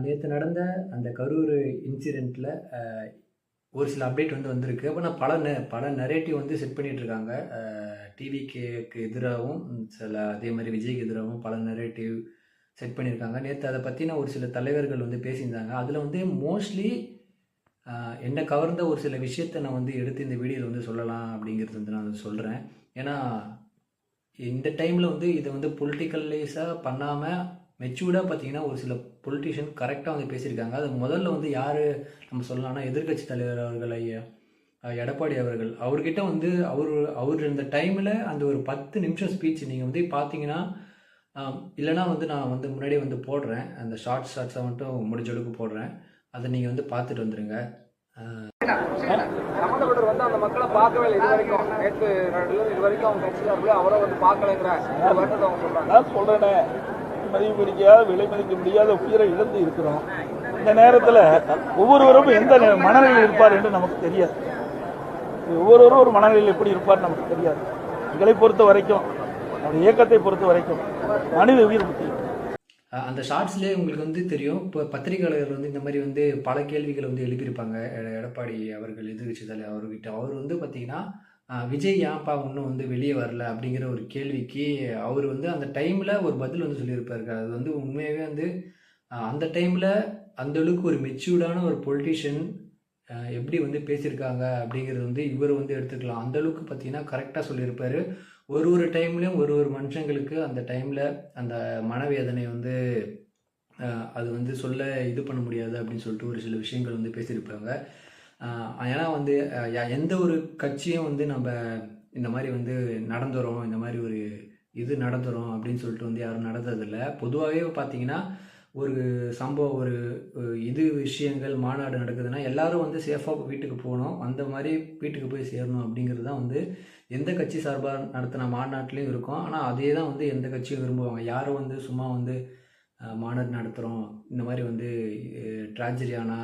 நேற்று நடந்த அந்த கரூர் இன்சிடெண்ட்டில் ஒரு சில அப்டேட் வந்து வந்திருக்கு. அப்போ நான் பல நெ பல நரேட்டிவ் வந்து செட் பண்ணிகிட்ருக்காங்க இருக்காங்க. டிவிகேக்கு எதிராகவும் சில அதே மாதிரி விஜய்க்கு எதிராகவும் பல நரேட்டிவ் செட் பண்ணியிருக்காங்க நேற்று அதை பற்றின ஒரு சில தலைவர்கள் வந்து பேசியிருந்தாங்க. அதில் வந்து மோஸ்ட்லி என்னை கவர்ந்த ஒரு சில விஷயத்தை நான் வந்து எடுத்து இந்த வீடியோவில் வந்து சொல்லலாம் அப்படிங்கிறது வந்து நான் சொல்கிறேன் ஏன்னா இந்த டைமில் வந்து இதை வந்து பொலிட்டிக்கல்லைஸாக பண்ணாமல் மெச்சூர்டாக பார்த்தீங்கன்னா ஒரு சில பொலிட்டிஷியன் கரெக்டாக வந்து பேசியிருக்காங்க. அது முதல்ல வந்து யார் நம்ம சொல்லலாம்னா எதிர்க்கட்சி தலைவர் அவர்கள் ஐயா எடப்பாடி அவர்கள். அவர்கிட்ட வந்து அவர் அவர் இந்த டைமில் அந்த ஒரு பத்து நிமிஷம் ஸ்பீச் நீங்கள் வந்து பார்த்தீங்கன்னா இல்லைனா வந்து நான் வந்து முன்னாடியே வந்து போடுறேன். அந்த ஷார்ட்ஸ் ஷார்ட்ஸை மட்டும் முடிஞ்ச அளவுக்கு போடுறேன். அதை நீங்கள் வந்து பார்த்துட்டு வந்துடுங்க சம்பந்தப்பட்டவர் வந்து அந்த மக்களை பார்க்கவே இல்லை. இது வரைக்கும் நேற்று இது வரைக்கும் அவங்க கட்சியார்களே அவரை வந்து பார்க்கலைங்கிற வருத்தத்தை அவங்க சொல்றாங்க. சொல்றேனே. மதிப்பு முடியாத விலை மதிக்க முடியாத உயிரை இழந்து இருக்கிறோம். இந்த நேரத்தில் ஒவ்வொருவரும் எந்த மனநிலையில் இருப்பார் என்று நமக்கு தெரியாது. ஒவ்வொருவரும் ஒரு மனநிலையில் எப்படி இருப்பார் நமக்கு தெரியாது. எங்களை பொறுத்த வரைக்கும் அந்த இயக்கத்தை பொறுத்த வரைக்கும் மனித உயிர் முக்கியம். அந்த ஷார்ட்ஸ்லேயே உங்களுக்கு வந்து தெரியும் இப்போ பத்திரிகையாளர்கள் வந்து இந்த மாதிரி வந்து பல கேள்விகளை வந்து எழுப்பியிருப்பாங்க. எட- எடப்பாடி அவர்கள் எதிர்கட்சி தலைவர் அவர்கிட்ட. அவர் வந்து பார்த்தீங்கன்னா விஜய் ஏன்ப்பா இன்னும் வந்து வெளியே வரல அப்படிங்கிற ஒரு கேள்விக்கு அவர் வந்து அந்த டைமில் ஒரு பதில் வந்து சொல்லியிருப்பாரு அது வந்து உண்மையாகவே வந்து அந்த டைமில் அந்தளவுக்கு ஒரு மெச்சூர்டான ஒரு பொலிட்டிஷியன் எப்படி வந்து பேசியிருக்காங்க அப்படிங்கிறது வந்து இவர் வந்து எடுத்துக்கலாம். அந்தளவுக்கு பார்த்தீங்கன்னா கரெக்டாக சொல்லியிருப்பார். ஒரு ஒரு டைம்லேயும் ஒரு ஒரு மனுஷங்களுக்கு அந்த டைமில் அந்த மனவேதனை வந்து அது வந்து சொல்ல இது பண்ண முடியாது அப்படின்னு சொல்லிட்டு ஒரு சில விஷயங்கள் வந்து பேசியிருப்பாங்க. ஏன்னா வந்து யா- எந்த ஒரு கட்சியும் வந்து நம்ம இந்த மாதிரி வந்து நடந்துரும் இந்த மாதிரி ஒரு இது நடந்துரும் அப்படின்னு சொல்லிட்டு வந்து யாரும் நடந்ததில்லை. பொதுவாகவே பார்த்தீங்கன்னா ஒரு சம்பவம் ஒரு இது விஷயங்கள் மாநாடு நடக்குதுன்னா எல்லாரும் வந்து சேஃபாக வீட்டுக்கு போகணும் அந்த மாதிரி வீட்டுக்கு போய் சேரணும் அப்படிங்கிறது தான் வந்து எந்த கட்சி சார்பாக நடத்தின மாநாட்டிலையும் இருக்கும். ஆனால் அதே தான் வந்து எந்த கட்சியும் விரும்புவாங்க. யாரும் வந்து சும்மா வந்து மாநாடு நடத்துகிறோம் இந்த மாதிரி வந்து ட்ராஜடியானா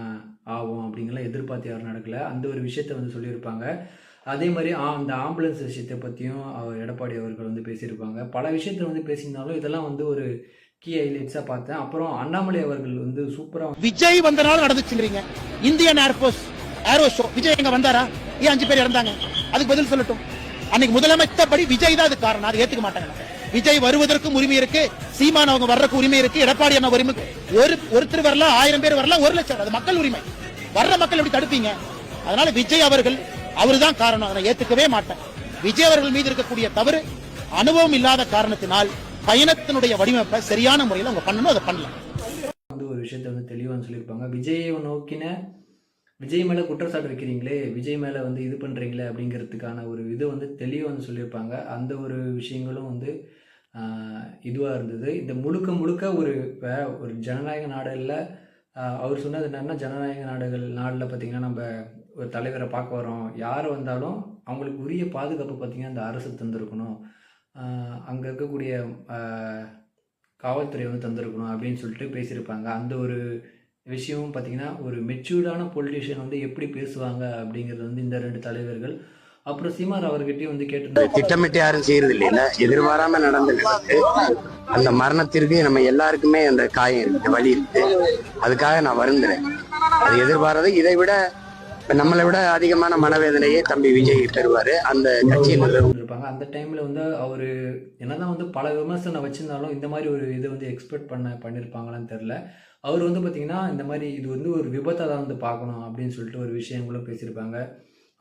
ஆகும் அப்படிங்கலாம் எதிர்பார்த்து யாரும் நடக்கல. அந்த ஒரு விஷயத்த வந்து சொல்லியிருப்பாங்க. அதே மாதிரி ஆ அந்த ஆம்புலன்ஸ் விஷயத்தை பற்றியும் அவர் எடப்பாடி அவர்கள் வந்து பேசியிருப்பாங்க. பல விஷயத்தில் வந்து பேசியிருந்தாலும் இதெல்லாம் வந்து ஒரு கீ ஹைலைட்ஸாக பார்த்தேன். அப்புறம் அண்ணாமலை அவர்கள் வந்து சூப்பராக விஜய் வந்தனால நடந்துச்சுங்கிறீங்க Indian air force aero show Vijay எங்கே வந்தாரா? ஏன் அஞ்சு பேர் இறந்தாங்க? அதுக்கு பதில் சொல்லட்டும். அன்னைக்கு முதலமைச்சபடி விஜய் தான் அது காரணம். அதை ஏற்றுக்க மாட்டாங்க. விஜய் வருவதற்கும் உரிமை இருக்கு. சீமான் அவங்க வர்றதுக்கு உரிமை இருக்கு. எடப்பாடி அண்ணா உரிமை ஒரு ஒருத்தர் வரலாம் ஆயிரம் பேர் வரலாம் ஒரு லட்சம். அது மக்கள் உரிமை. வர்ற மக்கள் எப்படி தடுப்பீங்க? அதனால விஜய் அவர்கள் அவர்தான் காரணம். அதை ஏத்துக்கவே மாட்டேன். விஜய் அவர்கள் மீது இருக்கக்கூடிய தவறு அனுபவம் இல்லாத காரணத்தினால் பயணத்தினுடைய வடிவமைப்பை சரியான முறையில் அவங்க பண்ணணும். அதை பண்ணலாம் வந்து ஒரு விஷயத்த வந்து தெளிவாக சொல்லியிருப்பாங்க. விஜயை நோக்கின விஜய் மேலே குற்றச்சாட்டு வைக்கிறீங்களே விஜய் மேலே வந்து இது பண்ணுறீங்களே அப்படிங்கிறதுக்கான ஒரு இது வந்து தெளிவாக வந்து சொல்லியிருப்பாங்க. அந்த ஒரு விஷயங்களும் வந்து இதுவாக இருந்தது. இந்த முழுக்க முழுக்க ஒரு வே- ஒரு ஜனநாயக நாடுகளில் அவர் சொன்னது என்னென்னா ஜனநாயக நாடுகள் நாடில் பார்த்திங்கன்னா நம்ம ஒரு தலைவரை பார்க்க வரோம் யார் வந்தாலும் அவங்களுக்கு உரிய பாதுகாப்பு பார்த்திங்கன்னா அந்த அரசு தந்திருக்கணும். அங்கே இருக்கக்கூடிய காவல்துறை வந்து தந்திருக்கணும் அப்படின்னு சொல்லிட்டு பேசியிருப்பாங்க. அந்த ஒரு விஷயமும் பார்த்தீங்கன்னா ஒரு மெச்சூர்டான பொலிட்டிஷியன் வந்து எப்படி பேசுவாங்க அப்படிங்கிறது வந்து இந்த ரெண்டு தலைவர்கள் அப்புறம் சீமார் அவர்கிட்டயும் வந்து கேட்டிருந்தாங்க திட்டமிட்டு யாரும் செய்யறது இல்லைல்ல எதிர்பாராம நடந்த அந்த மரணத்திற்கு நம்ம எல்லாருக்குமே அந்த காயம் இருக்கு வலி இருக்கு. அதுக்காக நான் வருந்துறேன். அது எதிர்பாராத இதை விட இப்ப நம்மளை விட அதிகமான மனவேதனையை தம்பி விஜய் பெறுவாரு அந்த கட்சியில் இருப்பாங்க. அந்த டைமில் வந்து அவர் என்னதான் வந்து பல விமர்சனம் வச்சிருந்தாலும் இந்த மாதிரி ஒரு இதை வந்து எக்ஸ்பெக்ட் பண்ண பண்ணியிருப்பாங்களான்னு தெரில அவர் வந்து பார்த்திங்கன்னா இந்த மாதிரி இது வந்து ஒரு விபத்தை தான் வந்து பார்க்கணும் அப்படின்னு சொல்லிட்டு ஒரு விஷயங்களும் பேசியிருப்பாங்க.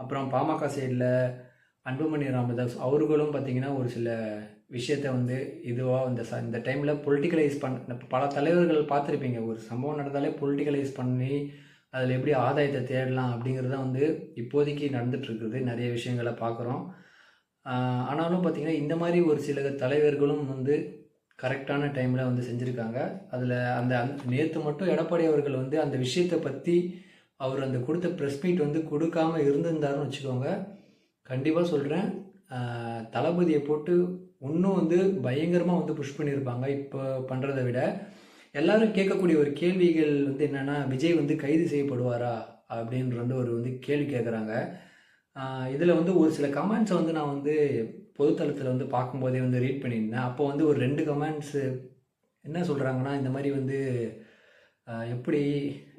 அப்புறம் பாமக சைடில் அன்புமணி ராமதாஸ் அவர்களும் பார்த்திங்கன்னா ஒரு சில விஷயத்த வந்து இதுவாக இந்த ச இந்த டைமில் பொலிட்டிக்கலைஸ் பண்ண பல தலைவர்கள் பார்த்துருப்பீங்க. ஒரு சம்பவம் நடந்தாலே பொலிட்டிக்கலைஸ் பண்ணி அதில் எப்படி ஆதாயத்தை தேடலாம் அப்படிங்கிறது தான் வந்து இப்போதைக்கு நடந்துகிட்ருக்குது நிறைய விஷயங்களை பார்க்குறோம் ஆனாலும் பார்த்திங்கன்னா இந்த மாதிரி ஒரு சில தலைவர்களும் வந்து கரெக்டான டைமில் வந்து செஞ்சுருக்காங்க. அதில் அந்த நேற்று மட்டும் எடப்பாடி அவர்கள் வந்து அந்த விஷயத்தை பற்றி அவர் அந்த கொடுத்த ப்ரெஸ் மீட் வந்து கொடுக்காம இருந்திருந்தாருன்னு வச்சுக்கோங்க. கண்டிப்பாக சொல்கிறேன் தளபதியை போட்டு இன்னும் வந்து பயங்கரமாக வந்து புஷ் பண்ணியிருப்பாங்க இப்போ பண்ணுறதை விட. எல்லாரும் கேட்கக்கூடிய ஒரு கேள்விகள் வந்து என்னென்னா விஜய் வந்து கைது செய்யப்படுவாரா அப்படின்ற வந்து ஒரு வந்து கேள்வி கேட்குறாங்க இதில் வந்து ஒரு சில கமெண்ட்ஸை வந்து நான் வந்து பொதுத்தளத்தில் வந்து பார்க்கும்போதே வந்து ரீட் பண்ணியிருந்தேன். அப்போ வந்து ஒரு ரெண்டு கமெண்ட்ஸு என்ன சொல்கிறாங்கன்னா இந்த மாதிரி வந்து எப்படி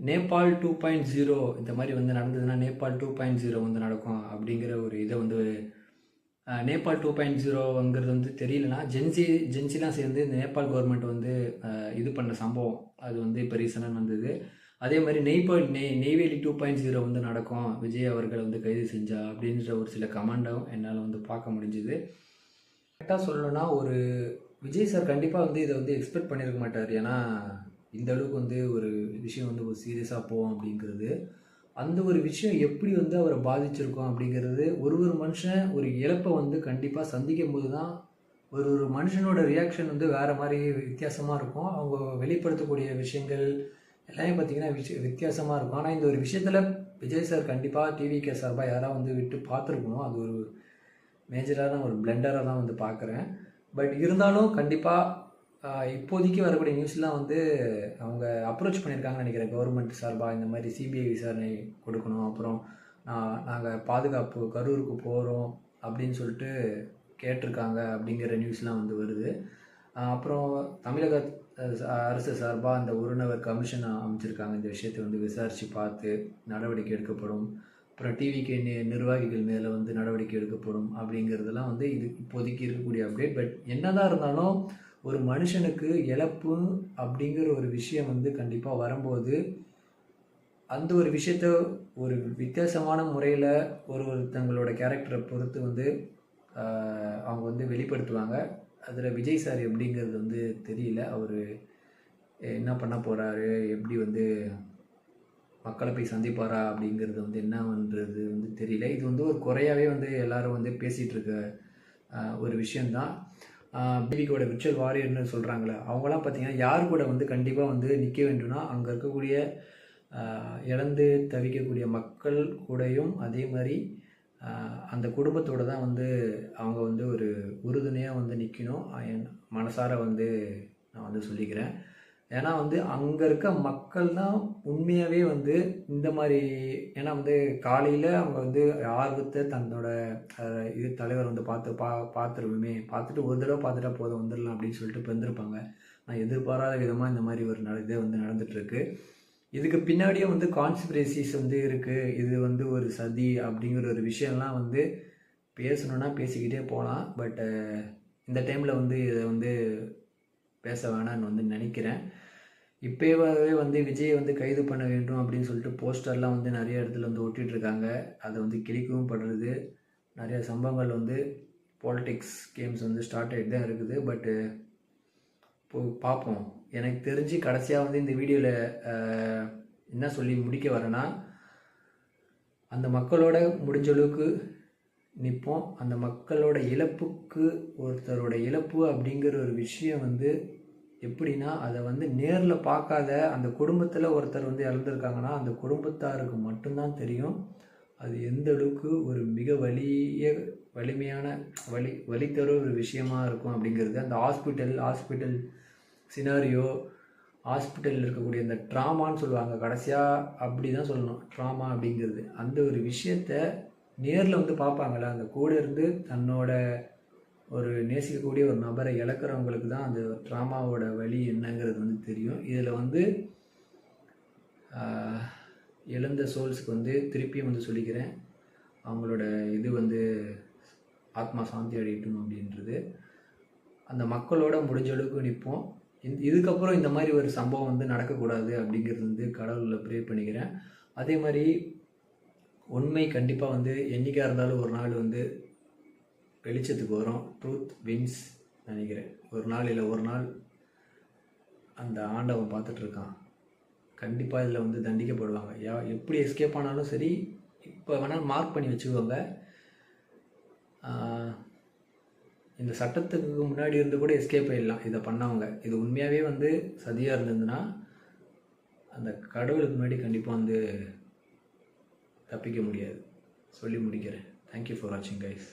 நேபாள் டூ பாயிண்ட் ஜீரோ இந்த மாதிரி வந்து நடந்ததுன்னா நேபாள் டூ பாயிண்ட் ஜீரோ வந்து நடக்கும் அப்படிங்கிற ஒரு இதை வந்து நேபாள் டூ பாயிண்ட் ஜீரோங்கிறது வந்து தெரியலனா ஜென்சி ஜென்சிலாம் சேர்ந்து இந்த நேபாள் கவர்மெண்ட் வந்து இது பண்ண சம்பவம். அது வந்து இப்போ ரீசனாக நடந்தது. அதே மாதிரி நெய்பால் நெய் நெய்வேலி டூ பாயிண்ட் ஜீரோ வந்து நடக்கும். விஜய் அவர்கள் வந்து கைது செஞ்சா அப்படின்ற ஒரு சில கமெண்டும் என்னால் வந்து பார்க்க முடிஞ்சுது. கரெக்டாக சொல்லணும்னா ஒரு விஜய் சார் கண்டிப்பாக வந்து இதை வந்து எக்ஸ்பெக்ட் பண்ணியிருக்க மாட்டார். ஏன்னா இந்த அளவுக்கு வந்து ஒரு விஷயம் வந்து ஒரு சீரியஸாக போவோம் அப்படிங்கிறது. அந்த ஒரு விஷயம் எப்படி வந்து அவரை பாதிச்சிருக்கோம் அப்படிங்கிறது ஒரு ஒரு மனுஷன் ஒரு இழப்பை வந்து கண்டிப்பாக சந்திக்கும் போது தான் ஒரு ஒரு மனுஷனோட ரியாக்ஷன் வந்து வேறு மாதிரி வித்தியாசமாக இருக்கும். அவங்க வெளிப்படுத்தக்கூடிய விஷயங்கள் எல்லாமே பார்த்திங்கன்னா விஷய வித்தியாசமாக இருக்கும். ஆனால் இந்த ஒரு விஷயத்தில் விஜய் சார் கண்டிப்பாக டிவிகே சார்பாக யாராவது வந்து விட்டு பார்த்துருக்கணும் அது ஒரு மேஜரான ஒரு பிளெண்டராக தான் வந்து பார்க்குறேன் பட் இருந்தாலும் கண்டிப்பாக இப்போதைக்கு வரக்கூடிய நியூஸ்லாம் வந்து அவங்க அப்ரோச் பண்ணியிருக்காங்கன்னு நினைக்கிறேன். கவர்மெண்ட் சார்பாக இந்த மாதிரி சிபிஐ விசாரணை கொடுக்கணும். அப்புறம் நாங்கள் பாதுகாப்பு கரூருக்கு போகிறோம் அப்படின்னு சொல்லிட்டு கேட்டிருக்காங்க அப்படிங்கிற நியூஸ்லாம் வந்து வருது. அப்புறம் தமிழக அரசு சார்பாக அந்த ஒரு கமிஷன் அமைச்சிருக்காங்க. இந்த விஷயத்தை வந்து விசாரித்து பார்த்து நடவடிக்கை எடுக்கப்படும். அப்புறம் டிவிக்கு நிர்வாகிகள் மேலே வந்து நடவடிக்கை எடுக்கப்படும் அப்படிங்கிறதெல்லாம் வந்து இது இப்போதைக்கு இருக்கக்கூடிய அப்டேட் பட் என்னதான் இருந்தாலும் ஒரு மனுஷனுக்கு இழப்பு அப்படிங்கிற ஒரு விஷயம் வந்து கண்டிப்பாக வரும்போது அந்த ஒரு விஷயத்த ஒரு வித்தியாசமான முறையில் ஒரு ஒருத்தங்களோட கேரக்டரை பொறுத்து வந்து அவங்க வந்து வெளிப்படுத்துவாங்க. அதில் விஜய் சார் எப்படிங்கிறது வந்து தெரியல. அவர் என்ன பண்ண போகிறாரு எப்படி வந்து மக்களை போய் சந்திப்பாரா? அப்படிங்கிறது வந்து என்னன்றது வந்து தெரியல. இது வந்து ஒரு குறையாகவே வந்து எல்லோரும் வந்து பேசிகிட்டு இருக்க ஒரு விஷயந்தான் பிபிகோட விர்ச்சுவல் வாரியர்னு சொல்கிறாங்களே அவங்களாம் பார்த்தீங்கன்னா யார் கூட வந்து கண்டிப்பாக வந்து நிற்க வேண்டும்னா அங்கே இருக்கக்கூடிய இழந்து தவிக்கக்கூடிய மக்கள் கூடையும் அதே மாதிரி அந்த குடும்பத்தோட தான் வந்து அவங்க வந்து ஒரு உறுதுணையாக வந்து நிற்கணும் என் மனசார வந்து நான் வந்து சொல்லிக்கிறேன். ஏன்னா வந்து அங்கே இருக்க மக்கள் தான் உண்மையாகவே வந்து இந்த மாதிரி ஏன்னா வந்து காலையில் அவங்க வந்து ஆர்வத்தை தன்னோட இது தலைவர் வந்து பார்த்து பா பார்த்துருவோமே. பார்த்துட்டு ஒரு தடவை பார்த்துட்டா போதும் வந்துடலாம் அப்படின்னு சொல்லிட்டு பிறந்திருப்பாங்க வந்திருப்பாங்க நான் எதிர்பாராத விதமாக இந்த மாதிரி ஒரு நட இதே வந்து நடந்துகிட்ருக்கு இதுக்கு பின்னாடியே வந்து கான்ஸ்பிரசிஸ் வந்து இருக்குது இது வந்து ஒரு சதி அப்படிங்கிற ஒரு விஷயம்லாம் வந்து பேசணுன்னா பேசிக்கிட்டே போகலாம். பட்டு இந்த டைமில் வந்து இதை வந்து பேச வேணாம்னு வந்து நினைக்கிறேன். இப்போவே வந்து விஜயை வந்து கைது பண்ண வேண்டும் அப்படின்னு சொல்லிட்டு போஸ்டர்லாம் வந்து நிறைய இடத்துல வந்து ஒட்டிகிட்ருக்காங்க இருக்காங்க அதை வந்து கிழிக்கவும் படுறது. நிறைய சம்பவங்கள் வந்து பாலிடிக்ஸ் கேம்ஸ் வந்து ஸ்டார்ட் ஆகிட்டு தான் இருக்குது. பட்டு இப்போ பார்ப்போம். எனக்கு தெரிஞ்சு கடைசியாக வந்து இந்த வீடியோவில் என்ன சொல்லி முடிக்க வரேன்னா அந்த மக்களோட முடிஞ்ச அளவுக்கு நிற்போம் அந்த மக்களோட இழப்புக்கு ஒருத்தரோட இழப்பு அப்படிங்கிற ஒரு விஷயம் வந்து எப்படின்னா அதை வந்து நேரில் பார்க்காத அந்த குடும்பத்தில் ஒருத்தர் வந்து இறந்துருக்காங்கன்னா அந்த குடும்பத்தாருக்கு மட்டும்தான் தெரியும். அது எந்த அளவுக்கு ஒரு மிக வலிய வலிமையான வலி வலி தர ஒரு விஷயமா இருக்கும் அப்படிங்கிறது அந்த ஹாஸ்பிட்டல் ஹாஸ்பிட்டல் சினாரியோ ஹாஸ்பிட்டலில் இருக்கக்கூடிய அந்த ட்ராமான்னு சொல்லுவாங்க. கடைசியாக அப்படி தான் சொல்லணும். ட்ராமா அப்படிங்கிறது. அந்த ஒரு விஷயத்த நேரில் வந்து பார்ப்பாங்களே அந்த கூட இருந்து தன்னோட ஒரு நேசிக்கக்கூடிய ஒரு நபரை இழக்கிறவங்களுக்கு தான் அந்த ட்ராமாவோட வழி என்னங்கிறது வந்து தெரியும். இதில் வந்து எழுந்த இழந்த சோல்ஸுக்கு வந்து திருப்பியும் வந்து சொல்லிக்கிறேன். அவங்களோட இது வந்து ஆத்மா சாந்தி அடையட்டும் அப்படின்றது. அந்த மக்களோட முடிஞ்ச அளவுக்கு நிற்போம் இந்த இதுக்கப்புறம் இந்த மாதிரி ஒரு சம்பவம் வந்து நடக்கக்கூடாது அப்படிங்கிறது வந்து கடவுளில் ப்ரே பண்ணிக்கிறேன். அதே மாதிரி உண்மை கண்டிப்பாக வந்து என்றைக்காக இருந்தாலும் ஒரு நாள் வந்து வெளிச்சத்துக்கு வரும். ட்ரூத் வின்ஸ் நினைக்கிறேன். ஒரு நாள் இல்லை ஒரு நாள் அந்த ஆண்டவன் பார்த்துட்டு இருக்கான். கண்டிப்பாக இதில் வந்து தண்டிக்கப்படுவாங்க. யா எப்படி எஸ்கேப் ஆனாலும் சரி இப்போ வேணால் மார்க் பண்ணி வச்சுக்கோங்க. இந்த சட்டத்துக்கு முன்னாடி இருந்து கூட எஸ்கேப் ஆயிடலாம். இதை பண்ணவங்க. இது உண்மையாகவே வந்து சதியாக இருந்ததுன்னா அந்த கடவுளுக்கு முன்னாடி கண்டிப்பாக வந்து தப்பிக்க முடியாது. சொல்லி முடிக்கிறேன். தேங்க்யூ ஃபார் வாட்சிங் கைஸ்